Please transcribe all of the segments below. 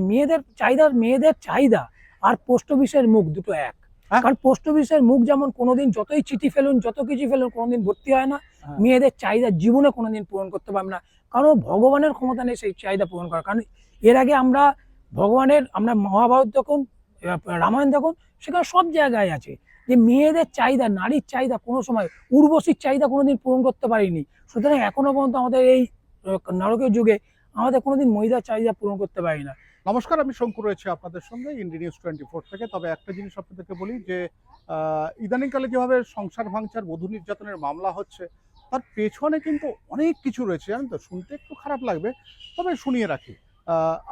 মেয়েদের চাহিদা মেয়েদের চাহিদা আর পোস্ট অফিসের মুখ দুটো এক। হ্যাঁ। কারণ পোস্ট অফিসের মুখ যেমন কোনোদিন যতই চিঠি ফেলুন যত কিছু ফেলুন কোনোদিন ভর্তি হয় না। হ্যাঁ। মেয়েদের চাহিদা জীবনে কোনোদিন পূরণ করতে পারবে না। কারণ ভগবানের ক্ষমতা নেই সেই চাহিদা পূরণ করার কারণ এর আগে আমরা ভগবানের আমরা মহাভারত দেখুন রামায়ণ দেখুন সেখানে সব জায়গায় আছে যে মেয়েদের চাহিদা নারীর চাহিদা কোনো সময় উর্বশীর চাহিদা কোনোদিন পূরণ করতে পারিনি। সুতরাং এখনও পর্যন্ত আমাদের এই নারকীয় যুগে আমাদের কোনোদিন মহিলার চাহিদা পূরণ করতে পারি না। নমস্কার, আমি শঙ্কু রয়েছে আপনাদের সঙ্গে ইন্ডি নিউজ টোয়েন্টি ফোর থেকে। তবে একটা জিনিস আপনাদেরকে বলি যে ইদানিংকালে যেভাবে সংসার ভাঙচার, বধূ নির্যাতনের মামলা হচ্ছে, তার পেছনে কিন্তু অনেক কিছু রয়েছে, জানেন তো? শুনতে একটু খারাপ লাগবে, তবে শুনিয়ে রাখি।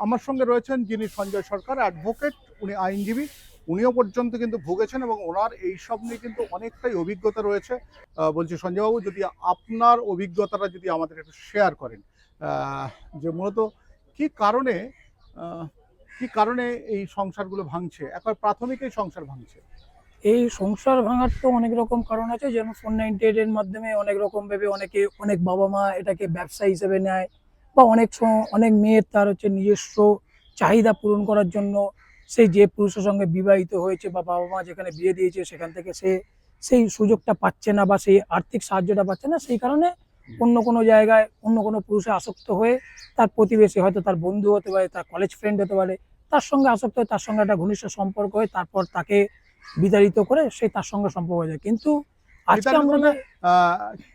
আমার সঙ্গে রয়েছেন যিনি সঞ্জয় সরকার অ্যাডভোকেট উনি আইনজীবী, উনিও পর্যন্ত কিন্তু ভুগেছেন এবং ওনার এই সব নিয়ে কিন্তু অনেকটাই অভিজ্ঞতা রয়েছে। বলছি সঞ্জয়বাবু, যদি আপনার অভিজ্ঞতাটা যদি আমাদের একটু শেয়ার করেন যে মূলত কি কারণে কি কারণে এই সংসারগুলো ভাঙছে? একবার প্রাথমিক এই সংসার ভাঙছে। এই সংসার ভাঙার তো অনেক রকম কারণ আছে, যেমন ফোর নাইনটি এইট এর মাধ্যমে অনেক রকম ভাবে অনেকে, অনেক বাবা মা এটাকে ব্যবসা হিসেবে নেয়, বা অনেক অনেক মেয়ের তার হচ্ছে নিজস্ব চাহিদা পূরণ করার জন্য সে যে পুরুষের সঙ্গে বিবাহিত হয়েছে বা বাবা মা যেখানে বিয়ে দিয়েছে, সেখান থেকে সে সেই সুযোগটা পাচ্ছে না বা সেই আর্থিক সাহায্যটা পাচ্ছে না, সেই কারণে অন্য কোনো জায়গায় অন্য কোনো পুরুষে আসক্ত হয়ে তার প্রতিবেশী হয়তো তার বন্ধু হতে পারে তার কলেজ ফ্রেন্ড হতে পারে তার সঙ্গে আসক্ত হয়ে তার সঙ্গে একটা ঘনিষ্ঠ সম্পর্ক হয়ে তারপর তাকে বিতাড়িত করে সে তার সঙ্গে সম্পর্ক হয়ে যায়। কিন্তু আজকে আমরা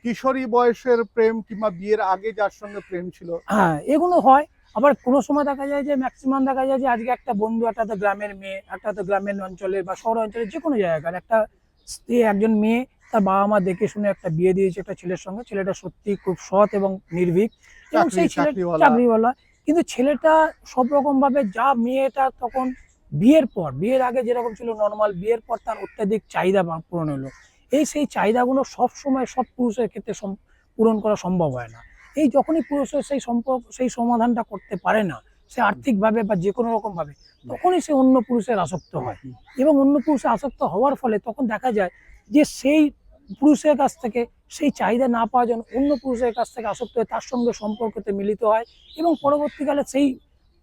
কিশোরী বয়সের প্রেম কিংবা বিয়ের আগে যার সঙ্গে প্রেম ছিল। হ্যাঁ এগুলো হয়। আবার কোনো সময় দেখা যায় যে ম্যাক্সিমাম দেখা যায় যে আজকে একটা বন্ধু একটা তো গ্রামের মেয়ে একটা তো গ্রামের অঞ্চলের বা শহর অঞ্চলের যে কোনো জায়গার একটা স্ত্রী একজন মেয়ে তার বাবা মা দেখে শুনে একটা বিয়ে দিয়েছে একটা ছেলের সঙ্গে। ছেলেটা সত্যি খুব সৎ এবং নির্ভীক। এবং সেই ছেলে চাকরিওয়ালা। কিন্তু ছেলেটা সব রকম ভাবে যা মেয়েটা তখন বিয়ের পর বিয়ের আগে যেরকম ছিল নর্মাল বিয়ের পর তার অত্যাধিক চাহিদা পূরণ হলো। এই সেই চাহিদাগুলো সব সময় সব পুরুষের ক্ষেত্রে পূরণ করা সম্ভব হয় না। এই যখনই পুরুষের সেই সম্পর্ক সেই সমাধানটা করতে পারে না সে আর্থিকভাবে বা যে কোনো রকম ভাবে তখনই সে অন্য পুরুষের আসক্ত হয়। এবং অন্য পুরুষে আসক্ত হওয়ার ফলে তখন দেখা যায় যে সেই পুরুষের কাছ থেকে সেই চাহিদা না পাওয়ার জন্য অন্য পুরুষের কাছ থেকে আসক্ত হয়ে তার সঙ্গে সম্পর্কতে মিলিত হয় এবং পরবর্তীকালে সেই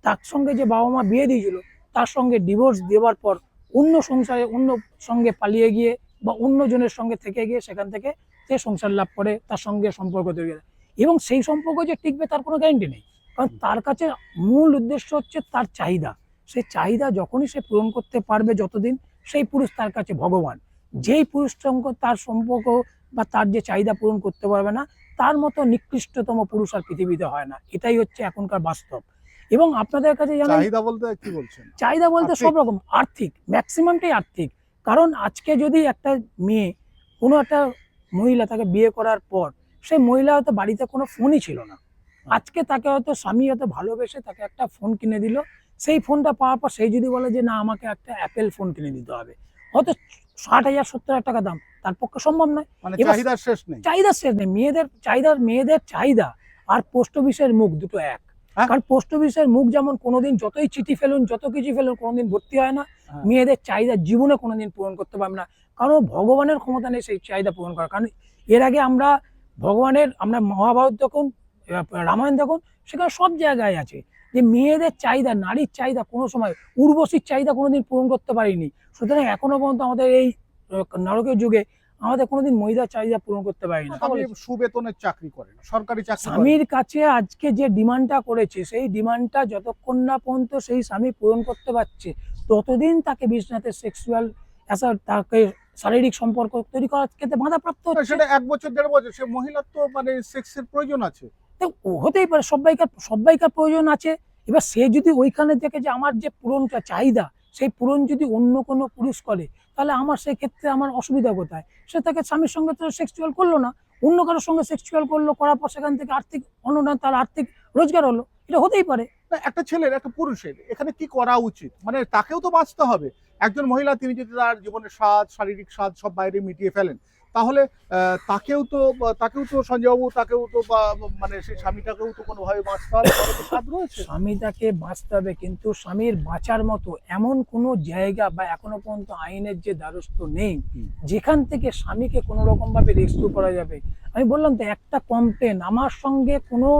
তার সঙ্গে যে বাবা মা বিয়ে দিয়েছিল, তার সঙ্গে ডিভোর্স দেওয়ার পর অন্য সংসারে অন্য সঙ্গে পালিয়ে গিয়ে বা অন্য জনের সঙ্গে থেকে গিয়ে সেখান থেকে সে সংসার লাভ করে, তার সঙ্গে সম্পর্ক তৈরি করে। এবং সেই সম্পর্ক যে টিকবে তার কোনো গ্যারান্টি নেই। কারণ তার কাছে মূল উদ্দেশ্য হচ্ছে তার চাহিদা। সেই চাহিদা যখনই সে পূরণ করতে পারবে যতদিন সেই পুরুষ তার কাছে ভগবান। যেই পুরুষ সঙ্গে তার সম্পর্ক বা তার যে চাহিদা পূরণ করতে পারবে না তার মতো নিকৃষ্টতম পুরুষ আর পৃথিবীতে হয় না। এটাই হচ্ছে এখনকার বাস্তব। এবং আপনাদের কাছে জানেন চাহিদা বলতে কি বলছেন? চাহিদা বলতে সব রকম। আর্থিক ম্যাক্সিমামটাই আর্থিক। কারণ আজকে যদি একটা মেয়ে কোনো একটা মহিলা তাকে বিয়ে করার পর সেই মহিলা হয়তো বাড়িতে কোনো ফোনই ছিল না। আজকে তাকে হয়তো স্বামী হয়তো ভালোবেসে তাকে একটা ফোন কিনে দিল। সেই ফোনটা পাওয়ার পর সেই যদি বলে যে না আমাকে একটা অ্যাপেল ফোন কিনে দিতে হবে। হয়তো ষাট হাজার সত্তর হাজার টাকা দাম। তার পক্ষে সম্ভব নয়। মানে চাহিদার শেষ নেই। চাহিদা শেষ নেই। মেয়েদের চাহিদার মেয়েদের চাহিদা আর পোস্ট অফিসের মুখ দুটো এক। হ্যাঁ। কারণ পোস্ট অফিসের মুখ যেমন কোনোদিন যতই চিঠি ফেলুন যত কিছু ফেলুন কোনোদিন ভর্তি হয় না। হ্যাঁ। মেয়েদের চাহিদা জীবনে কোনোদিন পূরণ করতে পারবে না। কারণ ভগবানের ক্ষমতা নেই সেই চাহিদা পূরণ করার। কারণ এর আগে আমরা ভগবানের আমরা মহাভারত দেখুন রামায়ণ দেখুন সেখানে সব জায়গায় আছে। যে মেয়েদের চাহিদা নারীর চাহিদা কোনো সময় উর্বশীর চাহিদা কোনোদিন পূরণ করতে পারিনি। সুতরাং এখনও পর্যন্ত আমাদের এই আহ, নারকীয় যুগে আমাদের কোনোদিন মহিলার চাহিদা পূরণ করতে পারিনি। আপনি সুবেতনের চাকরি করেন সরকারি চাকরি স্বামীর কাছে আজকে যে ডিমান্ডটা করেছে সেই ডিমান্ডটা যতক্ষণ না পর্যন্ত সেই স্বামী পূরণ করতে পারছে ততদিন তাকে বিশ্বনাথে সেক্সুয়াল তাকে শারীরিক সম্পর্ক তৈরি করার ক্ষেত্রে বাধাপ্রাপ্ত হচ্ছে। সেটা এক বছর দেড় বছর সে মহিলার তো মানে সেক্সের প্রয়োজন আছে। হতেই পারে, সবাইকার সবাইকার প্রয়োজন আছে। এবার সে যদি ওইখানে থেকে যে আমার যে পূরণটা চাহিদা, সেই পূরণ যদি অন্য কোনো পুরুষ করে, তাহলে আমার সেই ক্ষেত্রে আমার অসুবিধা কোথায়? সে তাকে স্বামীর সঙ্গে তো সেক্সুয়াল করল না, অন্য কারোর সঙ্গে সেক্সুয়াল করল, করার পর সেখান থেকে আর্থিক অনুদান তার আর্থিক রোজগার হলো, এটা হতেই পারে। একটা ছেলের, একটা পুরুষের, এখানে কি করা উচিত? মানে তাকেও তো বাঁচতে হবে। একজন মহিলা, তিনি যদি তার জীবনের স্বাদ, শারীরিক স্বাদ সব বাইরে মিটিয়ে ফেলেন তাহলে তাকেও তো তাকেও তো সঞ্জয়বাবু তাকেও তো বা- মানে সেই স্বামীটাকেও তো কোনোভাবে বাঁচতে হবে তারও তো স্বাদ রয়েছে। স্বামীটাকে বাঁচতে হবে কিন্তু স্বামীর বাঁচার মতো এমন কোনো জায়গা বা এখনও পর্যন্ত আইনের যে দ্বারস্থ নেই যেখান থেকে স্বামীকে কোনো রকম ভাবে রেস্কিউ করা যাবে। আমি বললাম তো একটা কমপ্লেন আমার সঙ্গে কোনো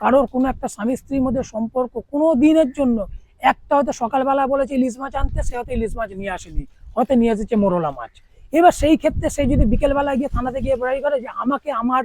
কারোর কোনো একটা স্বামী স্ত্রীর মধ্যে সম্পর্ক কোনো দিনের জন্য একটা হয়তো সকালবেলা বলেছে ইলিশ মাছ আনতে সে হয়তো ইলিশ মাছ নিয়ে আসেনি হয়তো নিয়ে এসেছে মোরলা মাছ। এবার সেই ক্ষেত্রে সে যদি বিকেলবেলা গিয়ে থানাতে গিয়ে বেড়াই করে যে আমাকে আমার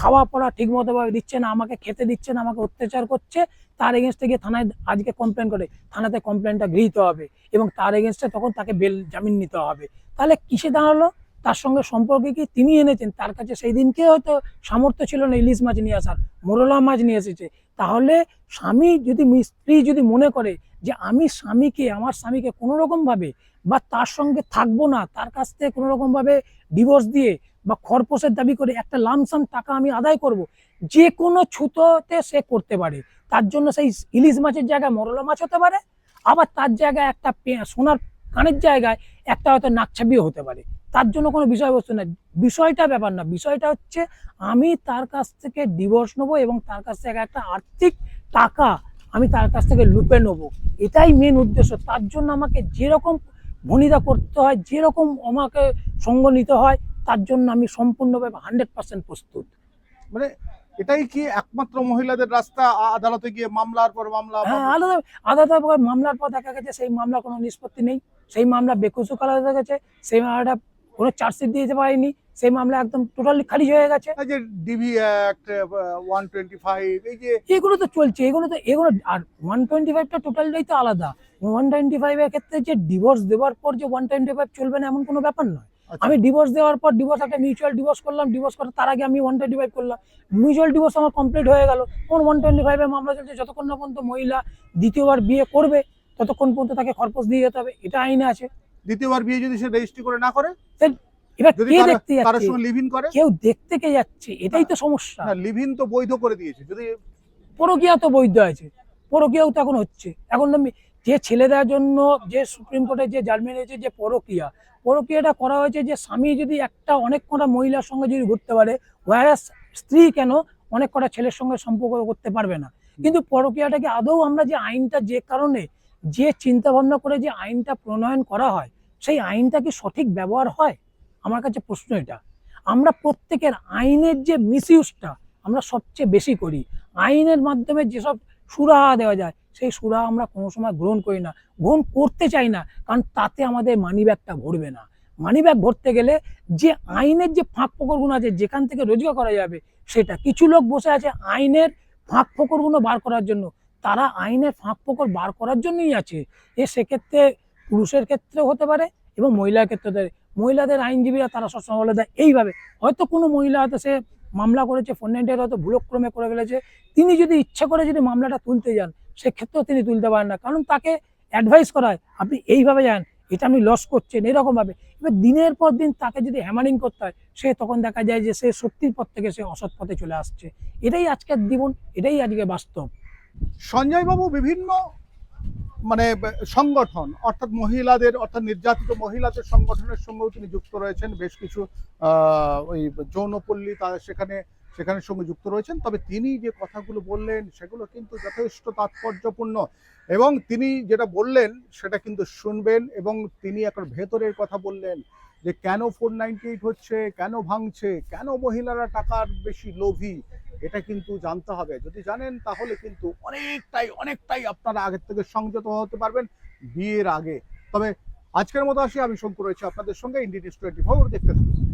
খাওয়া পড়া ঠিক মতো ভাবে দিচ্ছে না, আমাকে খেতে দিচ্ছে না, আমাকে অত্যাচার করছে, তার এগেনস্টে গিয়ে থানায় আজকে কমপ্লেন করে। থানাতে কমপ্লেনটা গৃহীত হবে এবং তার এগেনস্টে তখন তাকে বেল জামিন নিতে হবে। তাহলে কিসে দাঁড়াল? তার সঙ্গে সম্পর্কে কি? তিনি এনেছেন। তার কাছে সেই দিনকে হয়তো সামর্থ্য ছিল না, ইলিশ মাছ নিয়ে আসার, মোরলা মাছ নিয়ে এসেছে। তাহলে স্বামী যদি, স্ত্রী যদি মনে করে যে আমি স্বামীকে, আমার স্বামীকে কোনো রকম ভাবে বা তার সঙ্গে থাকব না, তার কাছ থেকে কোনো রকম ভাবে ডিভোর্স দিয়ে বা খরপোশের দাবি করে একটা লামসাম টাকা আমি আদায় করব, যে কোনো ছুতোতে সে করতে পারে। তার জন্য সেই ইলিশ মাছের জায়গায় মরলা মাছ হতে পারে, আবার তার জায়গায় একটা সোনার কানের জায়গায় একটা হয়তো নাকছাবিও হতে পারে। তার জন্য কোনো বিষয়বস্তু না, বিষয়টা ব্যাপার না, বিষয়টা হচ্ছে আমি তার কাছ থেকে ডিভোর্স নেব এবং তার কাছ থেকে একটা আর্থিক টাকা আমি তার কাছ থেকে লুপে নেব। এটাই মেন উদ্দেশ্য। তার জন্য আমাকে যেরকম ভনিতা করতে হয় যেরকম আমাকে সঙ্গ নিতে হয় তার জন্য আমি সম্পূর্ণভাবে হান্ড্রেড পার্সেন্ট প্রস্তুত। মানে এটাই কি একমাত্র মহিলাদের রাস্তা? আদালতে গিয়ে মামলার পর মামলা? হ্যাঁ আলাদা আলাদা মামলার পর দেখা গেছে সেই মামলা কোনো নিষ্পত্তি নেই। সেই মামলা বেকসুক আলাদা গেছে। সেই মামলাটা কোনো চার্জশিট দিয়ে দিতে পারেনি। সেই মামলা একদম টোটালি খারিজ হয়ে গেছে। যে DV act one twenty five এই যে এগুলো তো চলছে এগুলো তো এগুলো আর ওয়ান টোয়েন্টি ফাইভটা টোটালটাই তো আলাদা। ওয়ান টোয়েন্টি ফাইভের ক্ষেত্রে যে ডিভোর্স দেওয়ার পর যে ওয়ান টোয়েন্টি ফাইভ চলবে না এমন কোনো ব্যাপার নয়। আচ্ছা, আমি ডিভোর্স দেওয়ার পর ডিভোর্স একটা মিউচুয়াল ডিভোর্স করলাম ডিভোর্স করার তার আগে আমি ওয়ান টোয়েন্টি ফাইভ করলাম। মিউচুয়াল ডিভোর্স আমার কমপ্লিট হয়ে গেল। কোন ওয়ান টোয়েন্টি ফাইভের মামলা চলছে যতক্ষণ না পর্যন্ত মহিলা দ্বিতীয়বার বিয়ে করবে ততক্ষণ পর্যন্ত তাকে খরপোশ দিয়ে যেতে হবে। এটা আইনে আছে। দ্বিতীয়বার বিয়ে যদি সে রেজিস্ট্রি করে না করে? এবার কে দেখতে যাচ্ছে? লিভ ইন করে? কেউ দেখতে কে যাচ্ছে? এটাই তো সমস্যা। লিভ ইন তো বৈধ করে দিয়েছে। যদি পরকিয়া তো বৈধ আছে। পরকিয়াও তো এখন হচ্ছে। এখন যে ছেলেদের জন্য যে সুপ্রিম কোর্টে যে জাজমেন্ট হয়েছে যে পরকিয়া পরকিয়াটা করা হয়েছে যে স্বামী যদি একটা অনেক কটা মহিলার সঙ্গে যদি ঘুরতে পারে ওয়ারাস স্ত্রী কেন অনেক কটা ছেলের সঙ্গে সম্পর্ক করতে পারবে না? কিন্তু পরকিয়াটাকে আদৌ আমরা যে আইনটা যে কারণে যে চিন্তা ভাবনা করে যে আইনটা প্রণয়ন করা হয় সেই আইনটা কি সঠিক ব্যবহার হয়? আমার কাছে প্রশ্ন এটা, আমরা প্রত্যেকের আইনের যে মিসইউজটা আমরা সবচেয়ে বেশি করি। আইনের মাধ্যমে যেসব সুরাহা দেওয়া যায়, সেই সুরাহা আমরা কোনো সময় গ্রহণ করি না, গ্রহণ করতে চাই না, কারণ তাতে আমাদের মানি ব্যাগটা ভরবে না। মানি ব্যাগ ভরতে গেলে যে আইনের যে ফাঁক ফোকরগুলো আছে, যেখান থেকে রোজগার করা যাবে, সেটা। কিছু লোক বসে আছে আইনের ফাঁক ফোকরগুলো বার করার জন্য। তারা আইনের ফাঁক ফোকর বার করার জন্যই আছে। এ সেক্ষেত্রে পুরুষের ক্ষেত্রেও হতে পারে এবং মহিলার ক্ষেত্রে মহিলাদের আইনজীবীরা তারা সবসময় বলে দেয়, এইভাবে। হয়তো কোনো মহিলা হয়তো সে মামলা করেছে নাইনটের হয়তো ভুলক্রমে করে ফেলেছে। তিনি যদি ইচ্ছা করে যদি মামলাটা তুলতে যান, সেক্ষেত্রেও তিনি তুলতে পারেন না। কারণ তাকে অ্যাডভাইস করা হয়, আপনি এইভাবে যান, এটা আপনি লস করছেন এরকমভাবে। এবার দিনের পর দিন তাকে যদি হ্যামারিং করতে হয়, সে তখন দেখা যায় যে সে সত্যির পথ থেকে সে অসৎ পথে চলে আসছে। এটাই আজকের জীবন, এটাই আজকে বাস্তব। সঞ্জয়বাবু, বিভিন্ন মানে সংগঠন, অর্থাৎ মহিলাদের, অর্থাৎ নির্যাতিত মহিলাদের সংগঠনের সঙ্গেও তিনি যুক্ত রয়েছেন। বেশ কিছু ওই যৌনপল্লী তা সেখানে, সেখানের সঙ্গে যুক্ত রয়েছেন। তবে তিনি যে কথাগুলো বললেন, সেগুলো কিন্তু যথেষ্ট তাৎপর্যপূর্ণ এবং তিনি যেটা বললেন, সেটা কিন্তু শুনবেন এবং তিনি এখন ভেতরের কথা বললেন যে, কেন ফোর এইট হচ্ছে, কেন ভাঙছে, কেন মহিলারা টাকার বেশি লোভী? এটা কিন্তু জানতে হবে। যদি জানেন, তাহলে কিন্তু অনেকটাই অনেকটাই আপনারা আগের থেকে সংযত হতে পারবেন বিয়ের আগে। তবে আজকের মতো আসি, আমি শঙ্কু রয়েছে আপনাদের সঙ্গে। ইন্ডিয়ান টোয়েন্টি ফোর দেখতে থাকুন।